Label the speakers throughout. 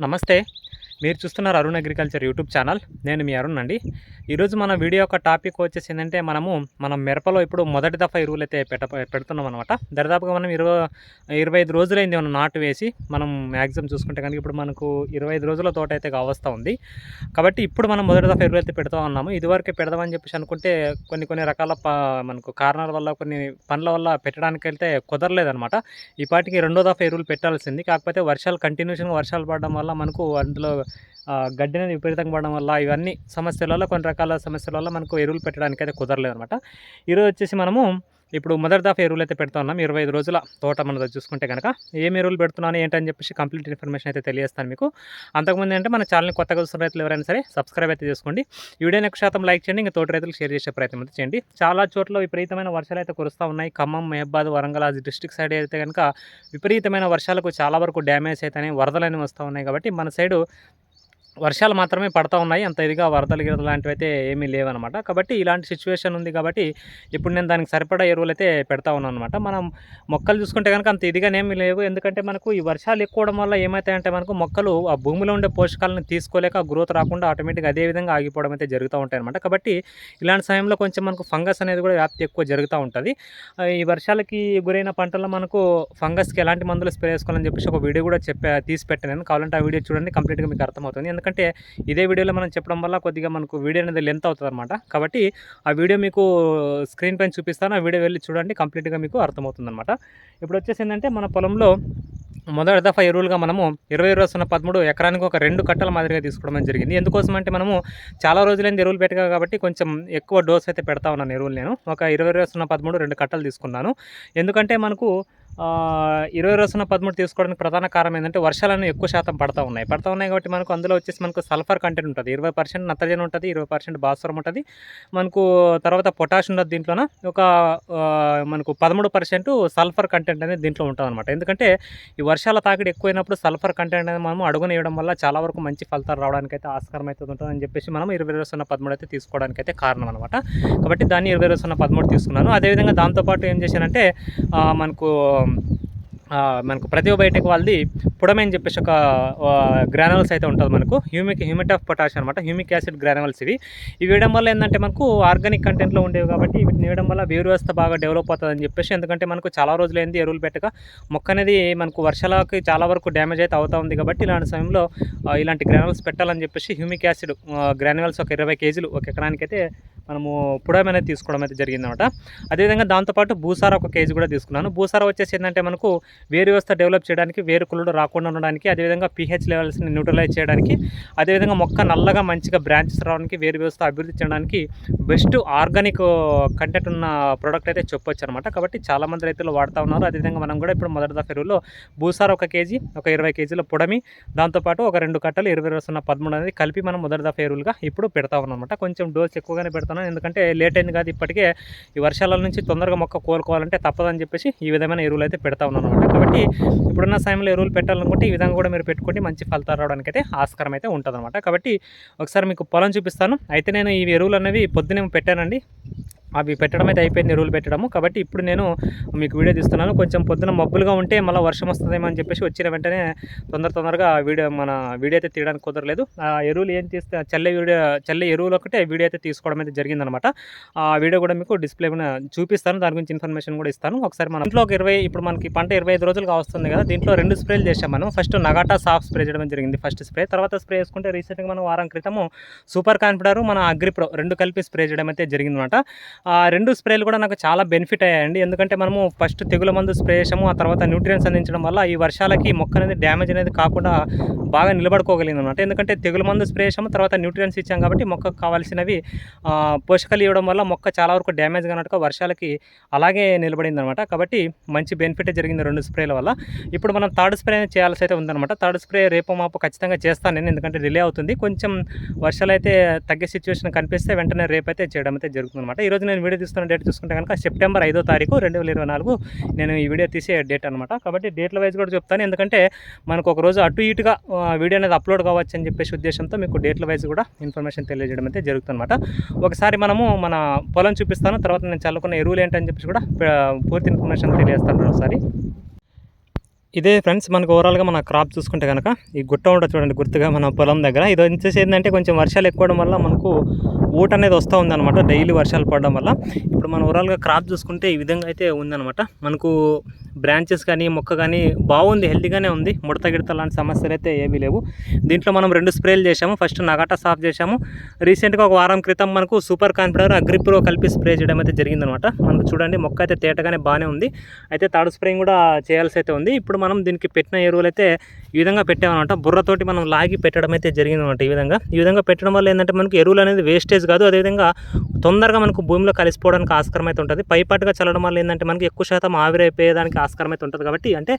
Speaker 1: నమస్తే. మీరు చూస్తున్నారు అరుణ్ అగ్రికల్చర్ యూట్యూబ్ ఛానల్. నేను మీ అరుణ్ అండి. ఈరోజు మన వీడియో యొక్క టాపిక్ వచ్చేసి ఏంటంటే మనము మనం మిరపలో ఇప్పుడు మొదటి దఫా ఎరువులు అయితే పెట్ట పెడుతున్నాం అనమాట దరిదాపుగా మనం ఇరవై ఇరవై ఐదు రోజులైంది మనం నాటు వేసి మనం మ్యాక్సిమం చూసుకుంటే కనుక ఇప్పుడు మనకు ఇరవై ఐదు రోజుల తోట అయితే కావస్తూ ఉంది. కాబట్టి ఇప్పుడు మనం మొదటి దఫా ఎరువులు అయితే పెడతా ఉన్నాము. ఇదివరకు పెడదామని చెప్పేసి అనుకుంటే కొన్ని కొన్ని రకాల ప మనకు కారణాల వల్ల కొన్ని పనుల వల్ల పెట్టడానికి వెళ్తే కుదరలేదనమాట ఈ పాటికి రెండో దఫా ఎరువులు పెట్టాల్సింది. కాకపోతే వర్షాలు కంటిన్యూషన్గా వర్షాలు పడడం వల్ల మనకు అందులో గడ్డి అనేది విపరీతంగా పడడం వల్ల ఇవన్నీ సమస్యల వల్ల కొన్ని రకాల సమస్యల వల్ల మనకు ఎరువులు పెట్టడానికి అయితే కుదరలేదు అనమాట ఈరోజు వచ్చేసి మనము ఇప్పుడు మొదటి దఫా ఎరువులు అయితే పెడతా ఉన్నాం. ఇరవై ఐదు రోజుల తోట మనది చూసుకుంటే కనుక ఏం ఎరువులు పెడుతున్నాను ఏంటని చెప్పేసి కంప్లీట్ ఇన్ఫర్మేషన్ అయితే తెలియజేస్తాను మీకు. అంతకుముందు అంటే మన ఛానల్ని కొత్తగా చూస్తున్న రైతులు ఎవరైనా సరే సబ్స్క్రైబ్ అయితే చేసుకోండి. వీడియోని ఎక్కువ శాతం లైక్ చేయండి ఇంకా తోటి రైతులు షేర్ చేసే ప్రయత్నం అయితే చేయండి. చాలా చోట్ల విపరీతమైన వర్షాలు అయితే కురుస్తూ ఉన్నాయి. ఖమ్మం మహబాద్ వరంగల్ ఆ డిస్ట్రిక్ట్ సైడ్ అయితే కనుక విపరీతమైన వర్షాలకు చాలా వరకు డ్యామేజ్ అయితే వరదలని వస్తూ ఉన్నాయి కాబట్టి మన సైడు వర్షాలు మాత్రమే పడతా ఉన్నాయి. అంత ఇదిగా వరదలు గిరదలు లాంటివి అయితే ఏమీ లేవన్నమాట కాబట్టి ఇలాంటి సిచ్యువేషన్ ఉంది కాబట్టి ఇప్పుడు నేను దానికి సరిపడా ఎరువులు అయితే పెడతా ఉన్నాను అనమాట మనం మొక్కలు చూసుకుంటే కనుక అంత ఇదిగానేమీ లేవు. ఎందుకంటే మనకు ఈ వర్షాలు ఎక్కువడం వల్ల ఏమవుతాయంటే మనకు మొక్కలు ఆ భూమిలో ఉండే పోషకాలను తీసుకోలేక గ్రోత్ రాకుండా ఆటోమేటిక్గా అదే విధంగా ఆగిపోవడం అయితే జరుగుతూ ఉంటాయి అనమాట కాబట్టి ఇలాంటి సమయంలో కొంచెం మనకు ఫంగస్ అనేది కూడా వ్యాప్తి ఎక్కువ జరుగుతూ ఉంటుంది. ఈ వర్షాలకి గురైన పంటల్లో మనకు ఫంగస్కి ఎలాంటి మందులు స్ప్రే చేసుకోవాలని చెప్పేసి ఒక వీడియో కూడా చెప్పా తీసి పెట్టాను. కావాలంటే ఆ వీడియో చూడండి. కంప్లీట్గా మీకు అర్థమవుతుంది. ఎందుకంటే ఇదే వీడియోలో మనం చెప్పడం వల్ల కొద్దిగా మనకు వీడియో అనేది లెంత్ అవుతుంది అనమాట కాబట్టి ఆ వీడియో మీకు స్క్రీన్ పైన చూపిస్తాను. ఆ వీడియో వెళ్ళి చూడండి కంప్లీట్గా మీకు అర్థమవుతుంది అనమాట ఇప్పుడు వచ్చేసి ఏంటంటే మన పొలంలో మొదటి దఫా ఎరువులుగా మనము ఇరవై ఇరవై సున్నా పదమూడు ఎకరానికి ఒక రెండు కట్టల మాదిరిగా తీసుకోవడం జరిగింది. ఎందుకోసం అంటే మనము చాలా రోజులైంది ఎరువులు పెట్టగా కాబట్టి కొంచెం ఎక్కువ డోస్ అయితే పెడతా ఉన్నాను ఎరువులు నేను. ఒక ఇరవై ఇరవై సున్నా పదమూడు రెండు కట్టలు తీసుకున్నాను. ఎందుకంటే మనకు ఇరవై రోజున పదమూడు తీసుకోవడానికి ప్రధాన కారణం ఏంటంటే వర్షాలను ఎక్కువ శాతం పడతా ఉన్నాయి. పడతా ఉన్నాయి కాబట్టి మనకు అందులో వచ్చేసి మనకు సల్ఫర్ కంటెంట్ ఉంటుంది. ఇరవై పర్సెంట్ నత్రజని ఉంటుంది ఇరవై పర్సెంట్ భాస్వరం ఉంటుంది. మనకు తర్వాత పొటాష్ ఉండదు దీంట్లోన ఒక మనకు పదమూడు పర్సెంట్ సల్ఫర్ కంటెంట్ అనేది దీంట్లో ఉంటుంది అనమాట ఎందుకంటే ఈ వర్షాల తాకిడి ఎక్కువైనప్పుడు సల్ఫర్ కంటెంట్ అనేది మనం అడుగున వేయడం వల్ల చాలా వరకు మంచి ఫలితాలు రావడానికి అయితే ఆస్కారం అయితే ఉంటుందని చెప్పేసి మనం ఇరవై రోజున పదమూడు అయితే తీసుకోవడానికి అయితే కారణం అనమాట కాబట్టి దాన్ని ఇరవై రోజున పదమూడు తీసుకున్నాను. అదేవిధంగా దాంతోపాటు ఏం చేశానంటే మనకు మనకు ప్రతిబయోటిక్ వాళ్ళది పుడమే అని చెప్పేసి ఒక గ్రానువల్స్ అయితే ఉంటుంది మనకు. హ్యూమిక్ హ్యూమిట్ ఆఫ్ పొటాష్ అనమాట హ్యూమిక్ యాసిడ్ గ్రానువల్స్ ఇవి. ఇవి వేయడం వల్ల ఏంటంటే మనకు ఆర్గానిక్ కంటెంట్లో ఉండేవి కాబట్టి వీటిని వేయడం వల్ల వేరు వ్యవస్థ బాగా డెవలప్ అవుతుంది అని చెప్పేసి ఎందుకంటే మనకు చాలా రోజులైంది ఎరువులు పెట్టక. మొక్క అనేది మనకు వర్షాలకి చాలా వరకు డ్యామేజ్ అయితే అవుతూ ఉంది కాబట్టి ఇలాంటి సమయంలో ఇలాంటి గ్రానువల్స్ పెట్టాలని చెప్పేసి హ్యూమిక్ యాసిడ్ గ్రానువల్స్ ఒక ఇరవై కేజీలు ఒక ఎకరానికి అయితే మనము పుడమ అనేది తీసుకోవడం అయితే జరిగిందనమాట అదేవిధంగా దాంతోపాటు భూసార ఒక కేజీ కూడా తీసుకున్నాను. భూసార వచ్చేసి ఏంటంటే మనకు వేరు వ్యవస్థ డెవలప్ చేయడానికి వేరు కుళ్ళు రాకుండా ఉండడానికి అదేవిధంగా పీహెచ్ లెవెల్స్ని న్యూట్రలైజ్ చేయడానికి అదేవిధంగా మొక్క నల్లగా మంచిగా బ్రాంచెస్ రావడానికి వేరు వ్యవస్థ అభివృద్ధి చేయడానికి బెస్ట్ ఆర్గానిక్ కంటెంట్ ఉన్న ప్రోడక్ట్ అయితే చెప్పొచ్చు అనమాట కాబట్టి చాలామంది రైతులు వాడుతూ ఉన్నారు. అదేవిధంగా మనం కూడా ఇప్పుడు మొదటి దఫా ఎరువులో భూసార ఒక కేజీ ఒక ఇరవై కేజీల పొడమి దాంతోపాటు ఒక రెండు కట్టలు ఇరవై రోజున్న పదమూడు అనేది కలిపి మనం మొదటి దఫా ఎరువులుగా ఇప్పుడు పెడతా ఉన్నాం అనమాట కొంచెం డోస్ ఎక్కువగానే మాట్లాడుతున్నాను ఎందుకంటే లేట్ అయింది కాదు ఇప్పటికే ఈ వర్షాల నుంచి తొందరగా మొక్క కోలుకోవాలంటే తప్పదని చెప్పేసి ఈ విధమైన ఎరువులు అయితే పెడతా ఉన్నాను అనమాట కాబట్టి ఇప్పుడున్న సమయంలో ఎరువులు పెట్టాలనుకుంటే ఈ విధంగా కూడా మీరు పెట్టుకోండి మంచి ఫలితాలు రావడానికి అయితే ఆస్కారం అయితే ఉంటుంది కాబట్టి ఒకసారి మీకు పొలం చూపిస్తాను. అయితే నేను ఈ ఎరువులు అనేవి పొద్దునే పెట్టానండి. అవి పెట్టడం అయితే అయిపోయింది ఎరువులు పెట్టడము. కాబట్టి ఇప్పుడు నేను మీకు వీడియో తీస్తున్నాను. కొంచెం పొద్దున మబ్బులుగా ఉంటే మళ్ళీ వర్షం వస్తుందేమో అని చెప్పేసి వచ్చిన వెంటనే తొందర తొందరగా వీడియో మన వీడియో అయితే తీయడానికి కుదరలేదు. ఆ ఎరువులు ఏం తీస్తే చల్లే వీడియో చల్లే ఎరువులు ఒకటే వీడియో అయితే తీసుకోవడం అయితే జరిగిందనమాట. ఆ వీడియో కూడా మీకు డిస్ప్లే చూపిస్తాను. దాని గురించి ఇన్ఫర్మేషన్ కూడా ఇస్తాను. ఒకసారి మన ఇంట్లో ఒక ఇరవై ఇప్పుడు మనకి పంట ఇరవై ఐదు రోజులుగా వస్తుంది కదా దీంట్లో రెండు స్ప్రేలు చేసాం మనం. ఫస్ట్ నగాటా సాఫ్ స్ప్రే చేయడం జరిగింది ఫస్ట్ స్ప్రే. తర్వాత స్ప్రే చేసుకుంటే రీసెంట్గా మనం వారం క్రితము సూపర్ కాన్ఫిడర్ మన అగ్రి ప్రో రెండు కలిపి స్ప్రే చేయడం అయితే జరిగిందనమాట. ఆ రెండు స్ప్రేలు కూడా నాకు చాలా బెనిఫిట్ అయ్యాయండి. ఎందుకంటే మనము ఫస్ట్ తెగుల మందు స్ప్రే చేసాము ఆ తర్వాత న్యూట్రియన్స్ అందించడం వల్ల ఈ వర్షాలకి మొక్క అనేది డ్యామేజ్ అనేది కాకుండా బాగా నిలబడుకోగలిగింది అనమాట ఎందుకంటే తెగుల మందు స్ప్రే చేసాము తర్వాత న్యూట్రియన్స్ ఇచ్చాం కాబట్టి మొక్కకు కావాల్సినవి పోషకాలు ఇవ్వడం వల్ల మొక్క చాలా వరకు డ్యామేజ్ కానట్టుగా వర్షాలకి అలాగే నిలబడింది అనమాట కాబట్టి మంచి బెనిఫిట్ జరిగింది రెండు స్ప్రేల వల్ల. ఇప్పుడు మనం థర్డ్ స్ప్రే అనేది చేయాల్సి అయితే ఉందన్నమాట. థర్డ్ స్ప్రే రేపు మాపు ఖచ్చితంగా చేస్తాను నేను ఎందుకంటే డిలే అవుతుంది. కొంచెం వర్షాలు అయితే తగ్గే సిచ్యువేషన్ కనిపిస్తే వెంటనే రేపు అయితే చేయడం అయితే జరుగుతుంది అనమాట ఈరోజు నేను వీడియో తీసుకున్న డేట్ చూసుకుంటే కనుక సెప్టెంబర్ ఐదో తారీఖు రెండు వేల ఇరవై నాలుగు నేను ఈ వీడియో తీసే డేట్ అనమాట కాబట్టి డేట్ల వైజ్ కూడా చెప్తాను. ఎందుకంటే మనకు ఒక రోజు అటు ఇటుగా వీడియో అనేది అప్లోడ్ కావచ్చు అని చెప్పేసి ఉద్దేశంతో మీకు డేట్ల వైజ్ కూడా ఇన్ఫర్మేషన్ తెలియజేయడం అయితే జరుగుతుంది అనమాట ఒకసారి మనము మన పొలం చూపిస్తాను. తర్వాత నేను చల్లుకున్న ఎరువులు ఏంటని చెప్పేసి కూడా పూర్తి ఇన్ఫర్మేషన్ తెలియజేస్తాను ఒకసారి ఇదే ఫ్రెండ్స్ మనకు ఓవరాల్గా మన క్రాప్ చూసుకుంటే కనుక ఈ గుట్ట ఉంటుంది చూడండి గుర్తుగా మన పొలం దగ్గర. ఇది వచ్చేసి ఏంటంటే కొంచెం వర్షాలు ఎక్కువడం వల్ల మనకు ఊట అనేది వస్తూ ఉందన్నమాట డైలీ వర్షాలు పడడం వల్ల. ఇప్పుడు మన ఓవరాల్గా క్రాప్ చూసుకుంటే ఈ విధంగా అయితే ఉందన్నమాట. మనకు బ్రాంచెస్ కానీ మొక్క కానీ బాగుంది హెల్తీగానే ఉంది. ముడత గిడత లాంటి సమస్యలు అయితే ఏమీ లేవు. దీంట్లో మనం రెండు స్ప్రేలు చేసాము ఫస్ట్ నగాటా సాఫ్ చేసాము రీసెంట్గా ఒక వారం క్రితం మనకు సూపర్ కాన్ఫిడర్ అగ్రిప్రో కలిపి స్ప్రే చేయడం అయితే జరిగిందనమాట. మనకు చూడండి మొక్క అయితే తేటగానే బాగానే ఉంది. అయితే థర్డ్ స్ప్రేయింగ్ కూడా చేయాల్సి అయితే ఉంది. ఇప్పుడు మనం దీనికి పెట్టిన ఎరువులు అయితే ఈ విధంగా పెట్టామన్నమాట బుర్రతోటి మనం లాగి పెట్టడం అయితే జరిగిందనమాట ఈ విధంగా. ఈ విధంగా పెట్టడం వల్ల ఏంటంటే మనకు ఎరువులు అనేది వేస్టేజ్ కాదు. అదేవిధంగా తొందరగా మనకు భూమిలో కలిసిపోవడానికి ఆస్కారం అయితే ఉంటుంది. పైపాటుగా చల్లడం వల్ల ఏంటంటే మనకి ఎక్కువ శాతం ఆవిరైపోయేదానికి ఆస్కారం అయితే ఉంటుంది కాబట్టి అంటే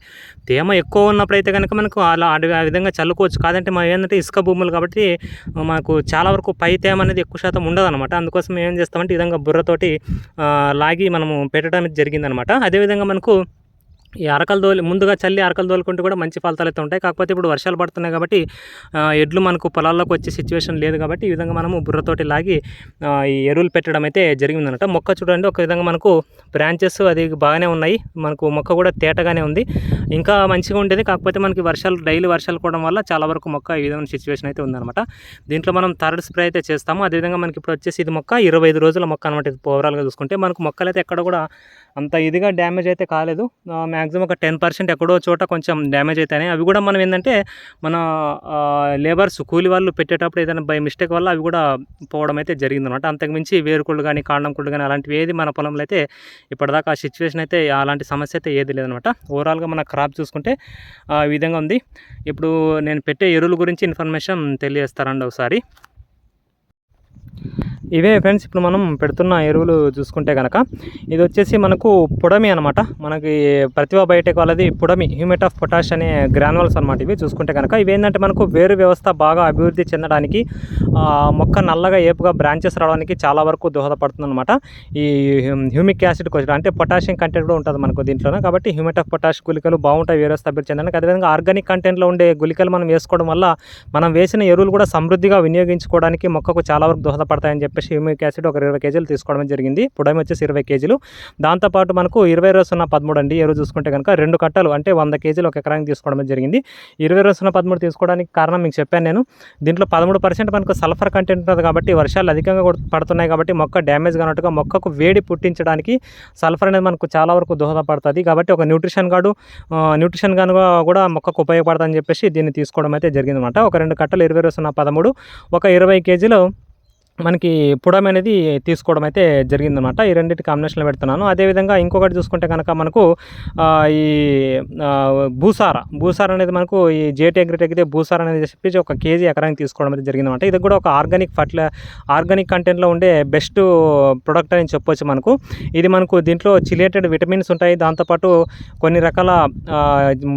Speaker 1: తేమ ఎక్కువ ఉన్నప్పుడైతే కనుక మనకు అలా అడి- ఆ విధంగా చల్లుకోవచ్చు. కాదంటే మనం ఏంటంటే ఇసుక భూములు కాబట్టి మనకు చాలా వరకు పై తేమ అనేది ఎక్కువ శాతం ఉండదన్నమాట. అందుకోసం ఏం చేస్తామంటే ఈ విధంగా బుర్రతోటి లాగి మనము పెట్టడం జరిగిందనమాట అదేవిధంగా మనకు ఈ అరకలు దోలి ముందుగా చల్లి అరకలు దోలుకుంటే కూడా మంచి ఫలితాలు అయితే ఉంటాయి. కాకపోతే ఇప్పుడు వర్షాలు పడుతున్నాయి కాబట్టి ఎడ్లు మనకు పొలాల్లోకి వచ్చే సిచ్యువేషన్ లేదు కాబట్టి ఈ విధంగా మనము బుర్రతోటి లాగి ఈ ఎరువులు పెట్టడం అయితే జరిగిందనమాట. మొక్క చూడండి ఒక విధంగా మనకు బ్రాంచెస్ అది బాగానే ఉన్నాయి. మనకు మొక్క కూడా తేటగానే ఉంది. ఇంకా మంచిగా ఉండేది కాకపోతే మనకి వర్షాలు డైలీ వర్షాలు పడడం వల్ల చాలా వరకు మొక్క ఈ విధమైన సిచ్యువేషన్ అయితే ఉందన్నమాట దీంట్లో మనం థర్డ్ స్ప్రే అయితే చేస్తాము. అదేవిధంగా మనకి ఇప్పుడు వచ్చేసి ఇది మొక్క ఇరవై ఐదు రోజుల మొక్క అనమాట. ఇది ఓవరాల్గా చూసుకుంటే మనకు మొక్కలు అయితే ఎక్కడ కూడా అంత ఇదిగా డ్యామేజ్ అయితే కాలేదు. మ్యాక్సిమం ఒక టెన్ పర్సెంట్ ఎక్కడో చోట కొంచెం డ్యామేజ్ అవుతాయి అవి కూడా మనం ఏంటంటే మన లేబర్స్ కూలి వాళ్ళు పెట్టేటప్పుడు ఏదైనా బై మిస్టేక్ వల్ల అవి కూడా పోవడం అయితే జరిగిందనమాట అంతకుమించి వేరుకుళ్ళు కానీ కాండం కుళ్ళు కానీ అలాంటివి ఏది మన పొలంలో అయితే ఇప్పటిదాకా ఆ సిచ్యువేషన్ అయితే అలాంటి సమస్య అయితే ఏది లేదనమాట ఓవరాల్గా మన క్రాప్ చూసుకుంటే ఆ ఈ విధంగా ఉంది. ఇప్పుడు నేను పెట్టే ఎరువుల గురించి ఇన్ఫర్మేషన్ తెలియజేస్తారండి ఒకసారి. ఇవే ఫ్రెండ్స్ ఇప్పుడు మనం పెడుతున్న ఎరువులు చూసుకుంటే కనుక ఇది వచ్చేసి మనకు పుడమి అనమాట మనకి ప్రతిభా బయోటెక్ వాళ్ళది పుడమి హ్యూమెట్ ఆఫ్ పొటాష్ అనే గ్రానువల్స్ అనమాట ఇవి చూసుకుంటే కనుక ఇవి ఏంటంటే మనకు వేరు వ్యవస్థ బాగా అభివృద్ధి చెందడానికి మొక్క నల్లగా ఏపుగా బ్రాంచెస్ రావడానికి చాలా వరకు దోహదపడుతుంది అనమాట ఈ హ్యూమిక్ యాసిడ్ కొంచెం అంటే పొటాషియం కంటెంట్ కూడా ఉంటుంది మనకు దీంట్లోనే. కాబట్టి హ్యూమెట్ ఆఫ్ పొటాష్ గుళికలు బాగుంటాయి వేరే వ్యవస్థ అభివృద్ధి చెందడానికి. అదేవిధంగా ఆర్గానిక్ కంటెంట్లో ఉండే గుళికలు మనం వేసుకోవడం వల్ల మనం వేసిన ఎరువులు కూడా సమృద్ధిగా వినియోగించుకోవడానికి మొక్కకు చాలా వరకు దోహదపడతాయని చెప్పి చెప్పేసి హ్యూమిక్ యాసిడ్ ఒక ఇరవై కేజీలు తీసుకోవడం జరిగింది. పుడమి వచ్చేసి ఇరవై కేజీలు. దాంతోపాటు మనకు ఇరవై రోజున్న పదమూడు అండి. ఎరువు చూసుకుంటే కనుక రెండు కట్టలు అంటే వంద కేజీలు ఒక ఎకరానికి తీసుకోవడం జరిగింది. ఇరవై రోజున్న పదమూడు తీసుకోవడానికి కారణం మీకు చెప్పాను నేను. దీంట్లో పదమూడు పర్సెంట్ మనకు సల్ఫర్ కంటెంట్ ఉంటుంది కాబట్టి వర్షాలు అధికంగా పడుతున్నాయి కాబట్టి మొక్క డ్యామేజ్ కానట్టుగా మొక్కకు వేడి పుట్టించడానికి సల్ఫర్ అనేది మనకు చాలా వరకు దోహదపడుతుంది. కాబట్టి ఒక న్యూట్రిషన్ గాడు న్యూట్రిషన్ గానుగా కూడా మొక్కకు ఉపయోగపడుతుందని చెప్పేసి దీన్ని తీసుకోవడం అయితే జరిగిందన్నమాట. ఒక రెండు కట్టలు ఇరవై రోజున్న పదమూడు ఒక ఇరవై కేజీలు మనకి పుడమి అనేది తీసుకోవడం అయితే జరిగిందనమాట ఈ రెండింటి కాంబినేషన్లో పెడుతున్నాను. అదేవిధంగా ఇంకొకటి చూసుకుంటే కనుక మనకు ఈ భూసార. భూసార అనేది మనకు ఈ జేటీ అగ్రిట్ అయితే భూసార అనేది చెప్పి ఒక కేజీ ఎకరానికి తీసుకోవడం అయితే జరిగిందనమాట ఇది కూడా ఒక ఆర్గానిక్ ఫర్టిల ఆర్గానిక్ కంటెంట్లో ఉండే బెస్ట్ ప్రొడక్ట్ అని చెప్పొచ్చు మనకు. ఇది మనకు దీంట్లో చిలేటెడ్ విటమిన్స్ ఉంటాయి. దాంతోపాటు కొన్ని రకాల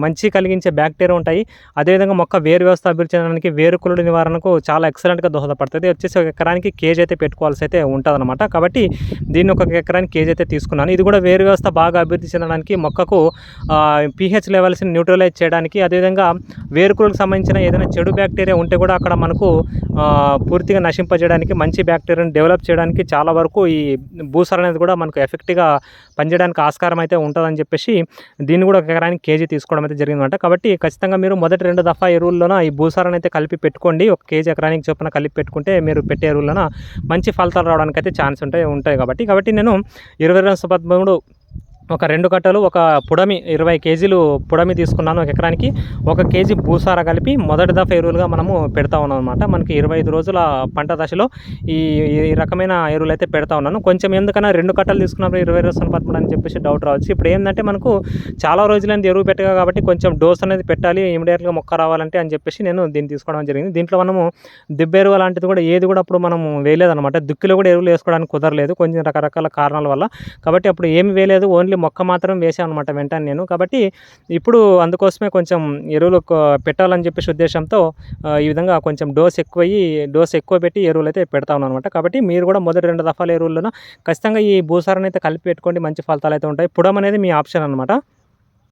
Speaker 1: మంచి కలిగించే బ్యాక్టీరియా ఉంటాయి. అదేవిధంగా మొక్క వేరు వ్యవస్థ అభివృద్ధి చెందడానికి వేరుకుళ్ళు నివారణకు చాలా ఎక్సలెంట్గా దోహదపడుతుంది. వచ్చేసి ఒక ఎకరానికి కేజీ అయితే పెట్టుకోవాల్సి అయితే ఉంటుందన్నమాట. కాబట్టి దీన్ని ఒక ఎకరానికి కేజీ అయితే తీసుకున్నాను. ఇది కూడా వేరు వ్యవస్థ బాగా అభివృద్ధి చెందడానికి మొక్కకు పీహెచ్ లెవెల్స్ని న్యూట్రలైజ్ చేయడానికి అదేవిధంగా వేరుకులకు సంబంధించిన ఏదైనా చెడు బ్యాక్టీరియా ఉంటే కూడా అక్కడ మనకు పూర్తిగా నశింపజేయడానికి మంచి బ్యాక్టీరియాని డెవలప్ చేయడానికి చాలా వరకు ఈ భూసార్ అనేది కూడా మనకు ఎఫెక్ట్గా పనిచేయడానికి ఆస్కారం అయితే ఉంటుందని చెప్పేసి దీన్ని కూడా ఒక ఎకరానికి కేజీ తీసుకోవడం అయితే జరిగిందన్నమాట. కాబట్టి ఖచ్చితంగా మీరు మొదటి రెండు దఫా ఎరువుల్లోన ఈ భూసారాన్ని అయితే కలిపి పెట్టుకోండి. ఒక కేజీ ఎకరానికి చొప్పున కలిపి పెట్టుకుంటే మీరు పెట్టే ఎరువులను మంచి ఫలితాలు రావడానికి అయితే ఛాన్స్ ఉంటాయి ఉంటాయి కాబట్టి. కాబట్టి నేను ఇరవై రెండు పదమూడు ఒక రెండు కట్టలు ఒక పుడమి ఇరవై కేజీలు పుడమి తీసుకున్నాను ఒక ఎకరానికి. ఒక కేజీ భూసార కలిపి మొదటి దఫ ఎరువులుగా మనము పెడతా ఉన్నాం అనమాట మనకి ఇరవై ఐదు రోజుల పంట దశలో ఈ ఈ రకమైన ఎరువులు అయితే పెడతా ఉన్నాను. కొంచెం ఎందుకన్నా రెండు కట్టలు తీసుకున్నప్పుడు ఇరవై రోజులు పదమూడు అని చెప్పేసి డౌట్ రావచ్చు. ఇప్పుడు ఏంటంటే మనకు చాలా రోజులైంది ఎరువు పెట్టగా కాబట్టి కొంచెం డోస్ అనేది పెట్టాలి ఇమీడియట్గా మొక్క రావాలంటే అని చెప్పేసి నేను దీన్ని తీసుకోవడం జరిగింది. దీంట్లో మనము దిబ్బ ఎరువు లాంటిది కూడా ఏది కూడా అప్పుడు మనం వేయలేదనమాట దుక్కిలో కూడా ఎరువులు వేసుకోవడానికి కుదరలేదు. కొంచెం రకరకాల కారణాల వల్ల. కాబట్టి అప్పుడు ఏమి వేయలేదు. ఓన్లీ మొక్క మాత్రం వేసాను అనమాట వెంటనే నేను. కాబట్టి ఇప్పుడు అందుకోసమే కొంచెం ఎరువులు పెట్టాలని చెప్పేసి ఉద్దేశంతో ఈ విధంగా కొంచెం డోస్ ఎక్కువయ్యి డోస్ ఎక్కువ పెట్టి ఎరువులు అయితే పెడతా ఉన్నాను అనమాట కాబట్టి మీరు కూడా మొదటి రెండు దఫాల ఎరువుల్లోనూ ఖచ్చితంగా ఈ భూసారాన్ని అయితే కలిపి పెట్టుకోండి మంచి ఫలితాలు అయితే ఉంటాయి. పుడం అనేది మీ ఆప్షన్ అనమాట